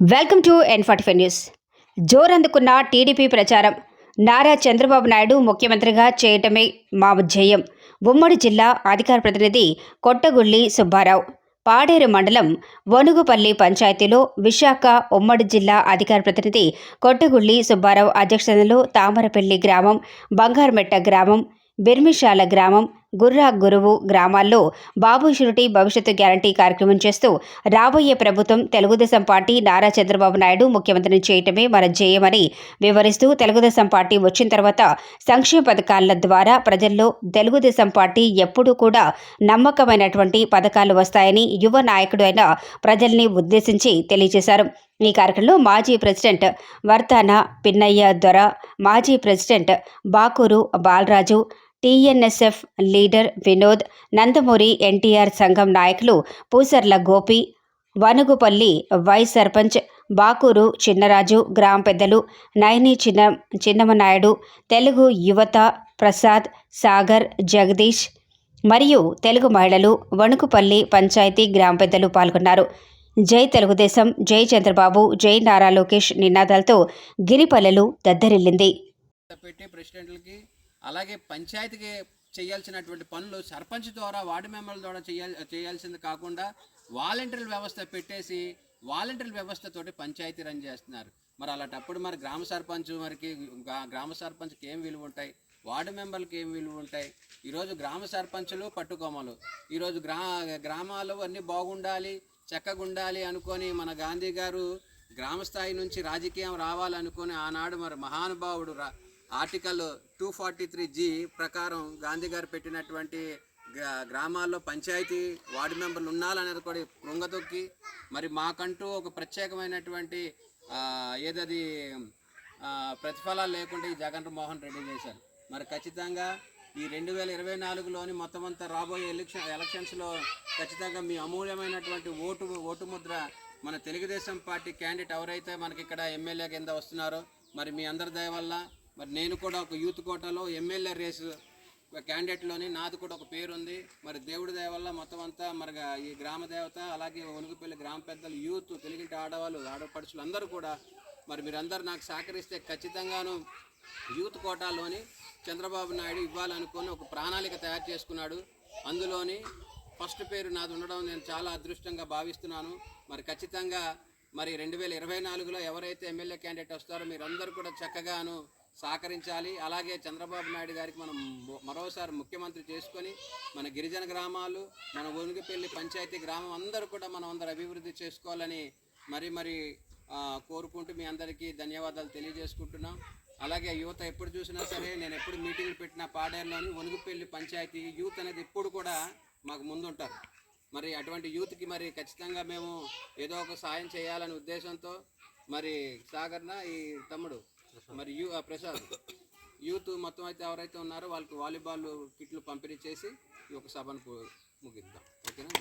Welcome to N forty five news జోరందుకున్న TDP ప్రచారం. నారా చంద్రబాబు నాయుడు ముఖ్యమంత్రిగా చేయటమే మా జయం ఉమ్మడి జిల్లా అధికార ప్రతినిధి కొట్టగుళ్ళి సుబ్బారావు. పాడేరు మండలం వనుగుపల్లి పంచాయతీలో విశాఖ ఉమ్మడి జిల్లా అధికార ప్రతినిధి కొట్టగుళ్ళి సుబ్బారావు అధ్యక్షతలో తామరపల్లి గ్రామం బంగారుమెట్ట గ్రామం బిర్మిశాల గ్రామం గుర్రా గురువు గ్రామాల్లో బాబు షురిటీ భవిష్యత్తు గ్యారంటీ కార్యక్రమం చేస్తూ రాబోయే ప్రభుత్వం తెలుగుదేశం పార్టీ నారా చంద్రబాబు నాయుడు ముఖ్యమంత్రిని చేయటమే మన జయమని వివరిస్తూ తెలుగుదేశం పార్టీ వచ్చిన తర్వాత సంక్షేమ పథకాల ద్వారా ప్రజల్లో తెలుగుదేశం పార్టీ ఎప్పుడూ కూడా నమ్మకమైనటువంటి పథకాలు వస్తాయని యువ నాయకుడు అయిన ప్రజల్ని ఉద్దేశించి తెలియజేశారు. ఈ కార్యక్రమంలో మాజీ ప్రెసిడెంట్ వర్తాన పిన్నయ్య దొర మాజీ president Bakuru Balaraju TNSF leader Vinod Nandamuri NTR సంఘం నాయకులు పూసర్ల గోపి వనుగుపల్లి వైస్ సర్పంచ్ బాకూరు చిన్నరాజు గ్రామ పెద్దలు నయని చిన్న చిన్నమనాయుడు తెలుగు యువత ప్రసాద్ సాగర్ జగదీష్ మరియు తెలుగు మహిళలు వణుకుపల్లి పంచాయతీ గ్రామ పెద్దలు పాల్గొన్నారు. జై తెలుగుదేశం జై చంద్రబాబు జై నారా లోకేష్ నినాదాలతో గిరిపల్లెలు దద్దరిల్లింది. ప్రెసిడెంట్లకి అలాగే పంచాయతీకి చేయాల్సినటువంటి పనులు సర్పంచ్ ద్వారా వార్డు మెంబర్ల ద్వారా చేయాల్ చేయాల్సింది కాకుండా వాలంటీర్ వ్యవస్థ పెట్టేసి వాలంటీర్ వ్యవస్థతోటి పంచాయతీ రన్ చేస్తున్నారు. మరి అలాంటప్పుడు మరి గ్రామ సర్పంచ్ మరికి గ్రామ సర్పంచ్కి ఏం విలువ ఉంటాయి? వార్డు మెంబర్లకి ఏం విలువ ఉంటాయి? ఈరోజు గ్రామ సర్పంచులు పట్టుకోమలు. ఈరోజు గ్రా గ్రామాలు అన్నీ బాగుండాలి చక్కగుండాలి అనుకొని మన గాంధీ గారు గ్రామ స్థాయి నుంచి రాజకీయం రావాలనుకొని ఆనాడు మరి మహానుభావుడు రా article two forty three G ప్రకారం గాంధీ గారు పెట్టినటువంటి గ్రా- గ్రామాల్లో పంచాయతీ వార్డు మెంబర్లు ఉండాలనేది కూడా కృంగతొక్కి మరి మాకంటూ ఒక ప్రత్యేకమైనటువంటి ఏదది ప్రతిఫలాలు లేకుండా ఈ జగన్ మోహన్ రెడ్డి చేశారు. మరి ఖచ్చితంగా ఈ రెండు వేల ఇరవై నాలుగులోని మొత్తం అంతా రాబోయే ఎలక్షన్ ఎలక్షన్స్లో ఖచ్చితంగా మీ అమూల్యమైనటువంటి ఓటు ఓటు ముద్ర మన తెలుగుదేశం పార్టీ క్యాండిడేట్ ఎవరైతే మనకి ఇక్కడ ఎమ్మెల్యే కింద వస్తున్నారో మరి మీ అందరి దయ వల్ల మరి నేను కూడా ఒక యూత్ కోటాలో ఎమ్మెల్యే రేసు క్యాండిడేట్లోని నాది కూడా ఒక పేరు ఉంది మరి దేవుడి దయ వల్ల మొత్తం అంతా మరి ఈ గ్రామ దేవత అలాగే ఒనుగుపల్లి గ్రామ పెద్దలు యూత్ తెలుగింటి ఆడవాళ్ళు ఆడపడుచులు అందరూ కూడా మరి మీరందరూ నాకు సహకరిస్తే ఖచ్చితంగాను యూత్ కోటాలోని చంద్రబాబు నాయుడు ఇవ్వాలనుకుని ఒక ప్రణాళిక తయారు చేసుకున్నాడు. అందులోని ఫస్ట్ పేరు నాది ఉండడం నేను చాలా అదృష్టంగా భావిస్తున్నాను. మరి ఖచ్చితంగా మరి రెండు వేల ఇరవై నాలుగులో ఎవరైతే ఎమ్మెల్యే క్యాండిడేట్ వస్తారో మీరందరూ కూడా చక్కగాను సహకరించాలి. అలాగే చంద్రబాబు నాయుడు గారికి మనం మరోసారి ముఖ్యమంత్రి చేసుకొని మన గిరిజన గ్రామాలు మన ఒనుగుపల్లి పంచాయతీ గ్రామం అందరూ కూడా మనం అందరూ అభివృద్ధి చేసుకోవాలని మరి మరి కోరుకుంటూ మీ అందరికీ ధన్యవాదాలు తెలియజేసుకుంటున్నాం. అలాగే యువత ఎప్పుడు చూసినా సరే నేను ఎప్పుడు మీటింగ్లు పెట్టిన పాడేరులోని ఒనుగుపల్లి పంచాయతీ యూత్ అనేది ఎప్పుడు కూడా మాకు ముందుంటారు. మరి అటువంటి యూత్కి మరి ఖచ్చితంగా మేము ఏదో ఒక సాయం చేయాలనే ఉద్దేశంతో మరి సాగర్న ఈ తమ్ముడు మరి యూ ఆ ప్రసాద్ యూత్ మొత్తం అయితే ఎవరైతే ఉన్నారో వాళ్ళకి వాలీబాల్ కిట్లు పంపిణీ చేసి ఈ యొక్క సభను ముగిద్దాం. ఓకేనా?